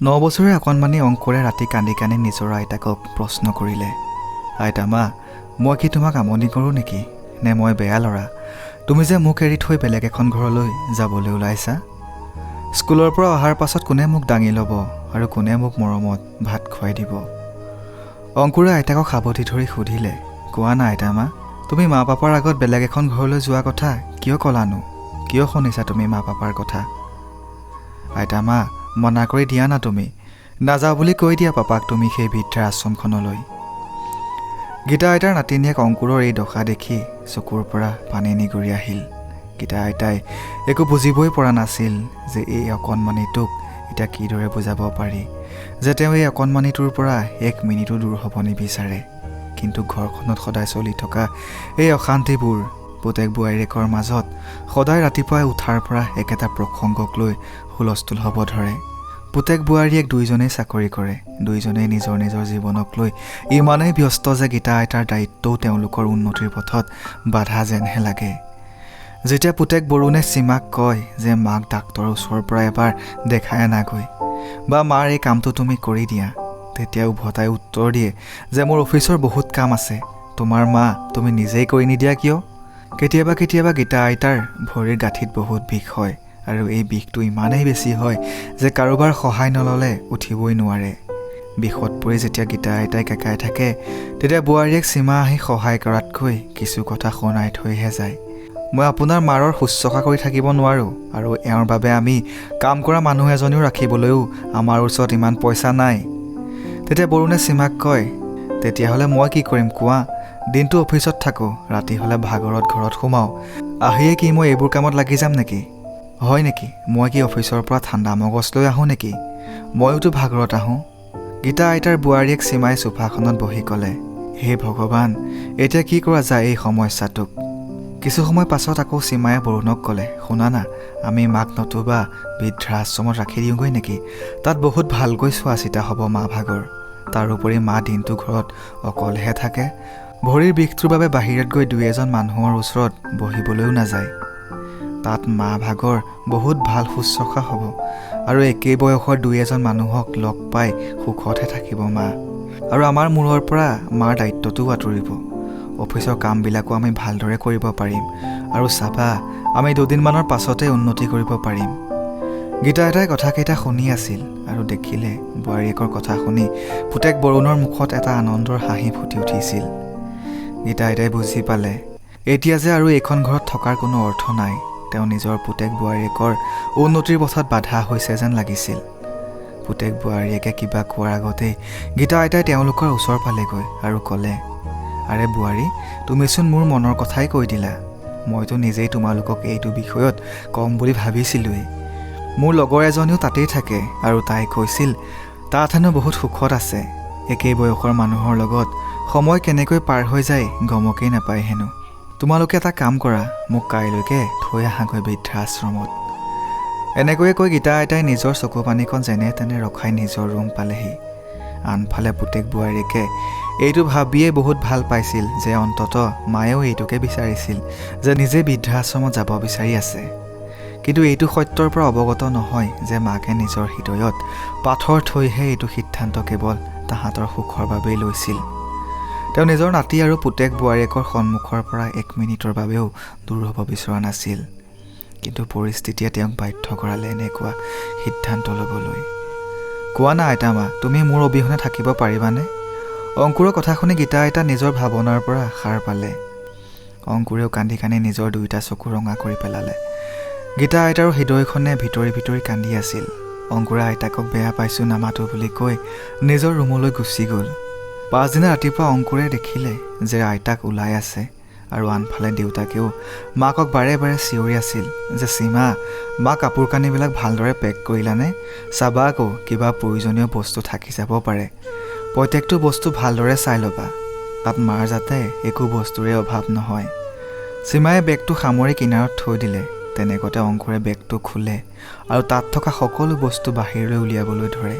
ন বছৰীয়া অকণমানি অংকুৰে ৰাতি কান্দি কান্দি নিজৰ আইতাকক প্ৰশ্ন কৰিলে আইতা মা মই কি তোমাক আমনি কৰোঁ নেকি? নে মই বেয়া ল'ৰা? তুমি যে মোক এৰি থৈ বেলেগ এখন ঘৰলৈ যাবলৈ ওলাইছা? স্কুলৰ পৰা অহাৰ পাছত কোনে মোক দাঙি ল'ব আৰু কোনে মোক মৰমত ভাত খুৱাই দিব? অংকুৰে আইতাকক সাৱটি ধৰি সুধিলে কোৱা না আইতা মা তুমি মা পাপাৰ আগত বেলেগ এখন ঘৰলৈ যোৱা কথা কিয় ক'লানো? কিয় শুনিছা তুমি মা পাপাৰ কথা? আইতা মা মনা কৰি দিয়া না তুমি? নাযাওঁ বুলি কৈ দিয়া পাপাক তুমি সেই বৃদ্ধাৰ আশ্ৰমখনলৈ। গীতা আইতাৰ নাতিনীয়েক অংকুৰৰ এই দশা দেখি চকুৰ পৰা পানী নিগৰি আহিল। গীতা আইতাই একো বুজিবই পৰা নাছিল যে এই অকণমানিটোক এতিয়া কিদৰে বুজাব পাৰি যে তেওঁ এই অকণমানিটোৰ পৰা এক মিনিটো দূৰ হ'ব নিবিচাৰে। কিন্তু ঘৰখনত সদায় চলি থকা এই অশান্তিবোৰ পুতেক বোৱাৰীয়েকৰ মাজত সদায় ৰাতিপুৱাই উঠাৰ পৰা একেটা প্ৰসংগক লৈ হুলস্থুল হ'ব ধৰে। পুতেক বোৱাৰীয়েক দুয়োজনেই চাকৰি কৰে দুয়োজনেই নিজৰ নিজৰ জীৱনক লৈ ইমানেই ব্যস্ত যে গীতা আইতাৰ দায়িত্বও তেওঁলোকৰ উন্নতিৰ পথত বাধা যেনহে লাগে। যেতিয়া পুতেক বৰুণে সীমাক কয় যে মাক ডাক্তৰৰ ওচৰৰ পৰা এবাৰ দেখাই আনাগৈ বা মাৰ এই কামটো তুমি কৰি দিয়া তেতিয়া উভতাই উত্তৰ দিয়ে যে মোৰ অফিচৰ বহুত কাম আছে তোমাৰ মা তুমি নিজেই কৰি নিদিয়া কিয়? কেতিয়াবা কেতিয়াবা গীতা আইতাৰ ভৰিৰ গাঁঠিত বহুত বিষ হয় আৰু এই বিষটো ইমানেই বেছি হয় যে কাৰোবাৰ সহায় নল'লে উঠিবই নোৱাৰে। বিষত পৰি যেতিয়া গীতা আইতাই কেকাই থাকে তেতিয়া বোৱাৰীয়েক সীমা আহি সহায় কৰাতকৈ কিছু কথা শুনাই থৈহে যায়। মই আপোনাৰ মাৰৰ শুশ্ৰূষা কৰি থাকিব নোৱাৰোঁ আৰু এওঁৰ বাবে আমি কাম কৰা মানুহ এজনীও ৰাখিবলৈও আমাৰ ওচৰত ইমান পইচা নাই। তেতিয়া বৰুণে সীমাক কয় তেতিয়াহ'লে মই কি কৰিম কোৱা? দিনটো অফিচত থাকোঁ ৰাতি হ'লে ভাগৰত ঘৰত সোমাওঁ। আহিয়ে কি মই এইবোৰ কামত লাগি যাম নেকি? হয় নেকি? মই কি অফিচৰ পৰা ঠাণ্ডা মগজ লৈ আহোঁ নেকি? ময়োতো ভাগৰত আহোঁ। গীতা আইতাৰ বোৱাৰীয়েক সীমাই চোফাখনত বহি ক'লে হে ভগৱান এতিয়া কি কৰা যায় এই সমস্যাটোক? কিছু সময় পাছত আকৌ সীমাই বৰুণক ক'লে শুনা না আমি মাক নতুবা বৃদ্ধা আশ্ৰমত ৰাখি দিওঁগৈ নেকি? তাত বহুত ভালকৈ চোৱা চিতা হ'ব মা ভাগৰ। তাৰোপৰি মা দিনটো ঘৰত অকলেহে থাকে। ভৰিৰ বিষটোৰ বাবে বাহিৰত গৈ দুই এজন মানুহৰ ওচৰত বহিবলৈও নাযায়। তাত মা ভাগৰ বহুত ভাল শুশ্ৰূষা হ'ব আৰু একেই বয়সৰ দুই এজন মানুহক লগ পাই সুখতহে থাকিব মা। আৰু আমাৰ মূৰৰ পৰা মাৰ দায়িত্বটোও আঁতৰিব। অফিচৰ কামবিলাকো আমি ভালদৰে কৰিব পাৰিম আৰু চাবা আমি দুদিনমানৰ পাছতে উন্নতি কৰিব পাৰিম। গীতা এটাই কথাকেইটা শুনি আছিল আৰু দেখিলে বোৱাৰীয়েকৰ কথা শুনি পুতেক বৰুণৰ মুখত এটা আনন্দৰ হাঁহি ফুটি উঠিছিল। গীতা আইতাই বুজি পালে। এতিয়া যে আৰু এইখন ঘৰত থকাৰ কোনো অৰ্থ নাই তেওঁ নিজৰ পুতেক বোৱাৰীয়েকৰ উন্নতিৰ পথত বাধা হৈছে যেন লাগিছিল। পুতেক বোৱাৰীয়েকে কিবা কোৱাৰ আগতেই গীতা আইতাই তেওঁলোকৰ ওচৰ পালেগৈ আৰু ক'লে আৰে বোৱাৰী তুমিচোন মোৰ মনৰ কথাই কৈ দিলা। মইতো নিজেই তোমালোকক এইটো বিষয়ত ক'ম বুলি ভাবিছিলোঁৱেই। মোৰ লগৰ এজনীও তাতেই থাকে আৰু তাই কৈছিল তাত হেনো বহুত সুখত আছে। একেই বয়সৰ মানুহৰ লগত। সময় কেনেকৈ পাৰ হৈ যায় গমকেই নাপায় হেনো। তোমালোকে এটা কাম কৰা মোক কাইলৈকে থৈ আহাগৈ বৃদ্ধা আশ্ৰমত এনেকৈয়ে কৈ গীতা আইতাই নিজৰ চকু পানীখন যেনে তেনে ৰখাই নিজৰ ৰুম পালেহি। আনফালে পুতেক বোৱাৰীকে এইটো ভাবিয়েই বহুত ভাল পাইছিল যে অন্তত মায়েও এইটোকে বিচাৰিছিল যে নিজে বৃদ্ধাশ্ৰমত যাব বিচাৰি আছে। কিন্তু এইটো সত্যৰ পৰা অৱগত নহয় যে মাকে নিজৰ হৃদয়ত পাথৰ থৈহে এইটো সিদ্ধান্ত কেৱল তাহাঁতৰ সুখৰ বাবেই লৈছিল। তেওঁ নিজৰ নাতি আৰু পুতেক বোৱাৰীয়েকৰ সন্মুখৰ পৰা এক মিনিটৰ বাবেও দূৰ হ'ব বিচৰা নাছিল। কিন্তু পৰিস্থিতিয়ে তেওঁক বাধ্য কৰালে এনেকুৱা সিদ্ধান্ত ল'বলৈ। কোৱা না আইতা মা তুমি মোৰ অবিহনে থাকিব পাৰিবানে? অংকুৰৰ কথা শুনি গীতা আইতা নিজৰ ভাৱনাৰ পৰা সাৰ পালে। অংকুৰেও কান্দি কান্দি নিজৰ দুয়োটা চকু ৰঙা কৰি পেলালে। গীতা আইতাৰো হৃদয়খনে ভিতৰি ভিতৰি কান্দি আছিল। অংকুৰে আইতাকক বেয়া পাইছোঁ নামাতো বুলি কৈ নিজৰ ৰুমলৈ গুচি গ'ল। পাছদিনা ৰাতিপুৱা অংকুৰে দেখিলে যে আইতাক ওলাই আছে আৰু আনফালে দেউতাকেও মাকক বাৰে বাৰে চিঞৰি আছিল যে সীমা মা কাপোৰ কানিবিলাক ভালদৰে পেক কৰিলানে? চাবা আকৌ কিবা প্ৰয়োজনীয় বস্তু থাকি যাব পাৰে। প্ৰত্যেকটো বস্তু ভালদৰে চাই ল'বা। তাত মাৰ যাতে একো বস্তুৰে অভাৱ নহয়। সীমাই বেগটো সামৰি কিনাৰত থৈ দিলে। তেনেকুৱাতে অংকুৰে বেগটো খোলে আৰু তাত থকা সকলো বস্তু বাহিৰলৈ উলিয়াবলৈ ধৰে।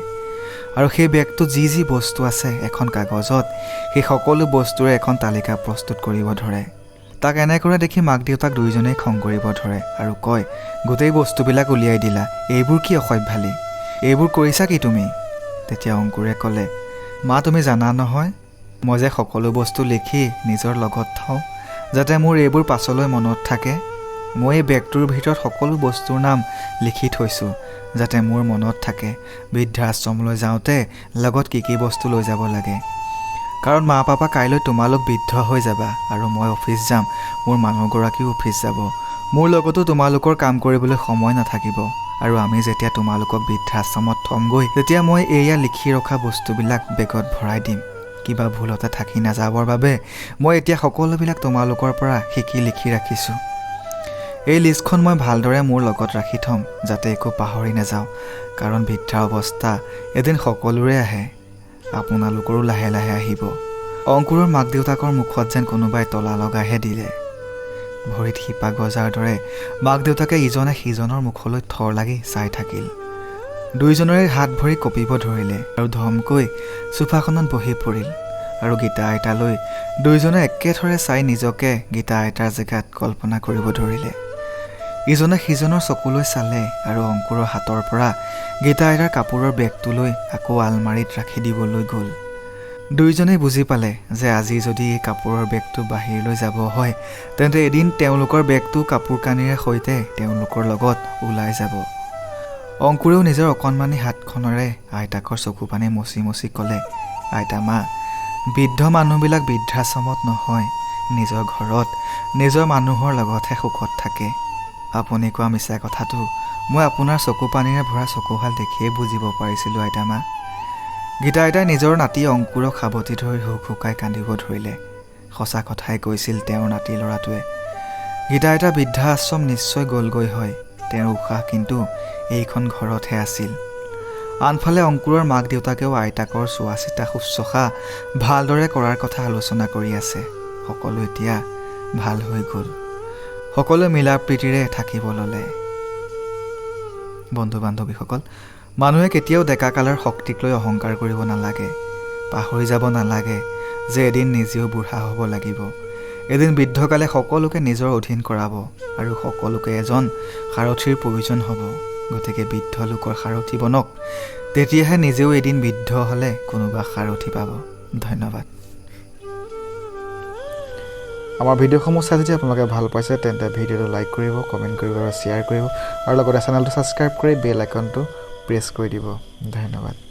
আৰু সেই বেগটোত যি যি বস্তু আছে এখন কাগজত সেই সকলো বস্তুৰে এখন তালিকা প্ৰস্তুত কৰিব ধৰে। তাক এনেকৰে দেখি মাক দেউতাক দুয়োজনেই খং কৰিব ধৰে আৰু কয় গোটেই বস্তুবিলাক উলিয়াই দিলা এইবোৰ কি অসভ্যালি? এইবোৰ কৰিছা কি তুমি? তেতিয়া অংকুৰে ক'লে মা তুমি জানা নহয় মই যে সকলো বস্তু লিখি নিজৰ লগত থওঁ যাতে মোৰ এইবোৰ পাছলৈ মনত থাকে মই এই বেগটোৰ ভিতৰত সকলো বস্তুৰ নাম লিখি থৈছোঁ যাতে মোৰ মনত থাকে বৃদ্ধাশ্ৰমলৈ যাওঁতে লগত কি কি বস্তু লৈ যাব লাগে। কাৰণ মা পাপা কাইলৈ তোমালোক বৃদ্ধ হৈ যাবা আৰু মই অফিচ যাম মোৰ মানুহগৰাকীও অফিচ যাব। মোৰ লগতো তোমালোকৰ কাম কৰিবলৈ সময় নাথাকিব আৰু আমি যেতিয়া তোমালোকক বৃদ্ধাশ্ৰমত থমগৈ তেতিয়া মই এয়া লিখি ৰখা বস্তুবিলাক বেগত ভৰাই দিম। কিবা ভুলতে থাকি নাযাবৰ বাবে মই এতিয়া সকলোবিলাক তোমালোকৰ পৰা শিকি লিখি ৰাখিছোঁ। এই লিষ্টখন মই ভালদৰে মোৰ লগত ৰাখি থ'ম যাতে একো পাহৰি নাযাওঁ কাৰণ বৃদ্ধাৰ অৱস্থা এদিন সকলোৰে আহে। আপোনালোকৰো লাহে লাহে আহিব। অংকুৰৰ মাক দেউতাকৰ মুখত যেন কোনোবাই তলা লগাইহে দিলে। ভৰিত শিপা গজাৰ দৰে মাক দেউতাকে ইজনে সিজনৰ মুখলৈ থৰ লাগি চাই থাকিল। দুয়োজনৰে হাত ভৰি কঁপিব ধৰিলে আৰু ধমকৈ চোফাখনত বহি পৰিল আৰু গীতা আইতালৈ দুয়োজনে একেথৰে চাই নিজকে গীতা আইতাৰ জেগাত কল্পনা কৰিব ধৰিলে। ইজনে সিজনৰ চকুলৈ চালে আৰু অংকুৰৰ হাতৰ পৰা গীতা আইতাৰ কাপোৰৰ বেগটোলৈ আকৌ আলমাৰিত ৰাখি দিবলৈ গ'ল। দুয়োজনেই বুজি পালে যে আজি যদি এই কাপোৰৰ বেগটো বাহিৰলৈ যাব হয় তেন্তে এদিন তেওঁলোকৰ বেগটো কাপোৰ কানিৰে সৈতে তেওঁলোকৰ লগত ওলাই যাব। অংকুৰেও নিজৰ অকণমানি হাতখনেৰে আইতাকৰ চকু পানী মচি মচি ক'লে আইতা মা বৃদ্ধ মানুহবিলাক বৃদ্ধাশ্ৰমত নহয় নিজৰ ঘৰত নিজৰ মানুহৰ লগতহে সুখত থাকে। আপুনি কোৱা মিছা কথাটো মই আপোনাৰ চকু পানীৰে ভৰা চকুহাল দেখিয়েই বুজিব পাৰিছিলোঁ আইতা মা গীতা আইতাই নিজৰ নাতি অংকুৰক সাৱটি ধৰি হুক হুকাই কান্দিব ধৰিলে। সঁচা কথাই কৈছিল তেওঁৰ নাতি ল'ৰাটোৱে। গীতা আইতা বৃদ্ধা আশ্ৰম নিশ্চয় গ'লগৈ হয় তেওঁৰ উশাহ কিন্তু এইখন ঘৰতহে আছিল। আনফালে অংকুৰৰ মাক দেউতাকেও আইতাকৰ চোৱা চিতা শুশ্ৰূষা ভালদৰে কৰাৰ কথা আলোচনা কৰি আছে। সকলো এতিয়া ভাল হৈ গ'ল। সকলোৱে মিলা প্ৰীতিৰে থাকিব ল'লে। বন্ধু বান্ধৱীসকল মানুহে কেতিয়াও ডেকাকালৰ শক্তিক লৈ অহংকাৰ কৰিব নালাগে পাহৰি যাব নালাগে যে এদিন নিজেও বুঢ়া হ'ব লাগিব। এদিন বৃদ্ধকালে সকলোকে নিজৰ অধীন কৰাব আৰু সকলোকে এজন সাৰথীৰ প্ৰয়োজন হ'ব। গতিকে বৃদ্ধ লোকৰ সাৰথি বনক তেতিয়াহে নিজেও এদিন বৃদ্ধ হ'লে কোনোবা সাৰথি পাব। ধন্যবাদ। আমাৰ ভিডিঅ'সমূহ চাই যদি আপোনালোকে ভাল পাইছে তেন্তে ভিডিঅ'টো লাইক কৰিব কমেণ্ট কৰিব আৰু শ্বেয়াৰ কৰিব। আৰু লগতে চেনেলটো ছাবস্ক্ৰাইব কৰি বেল আইকনটো প্ৰেছ কৰি দিব। ধন্যবাদ।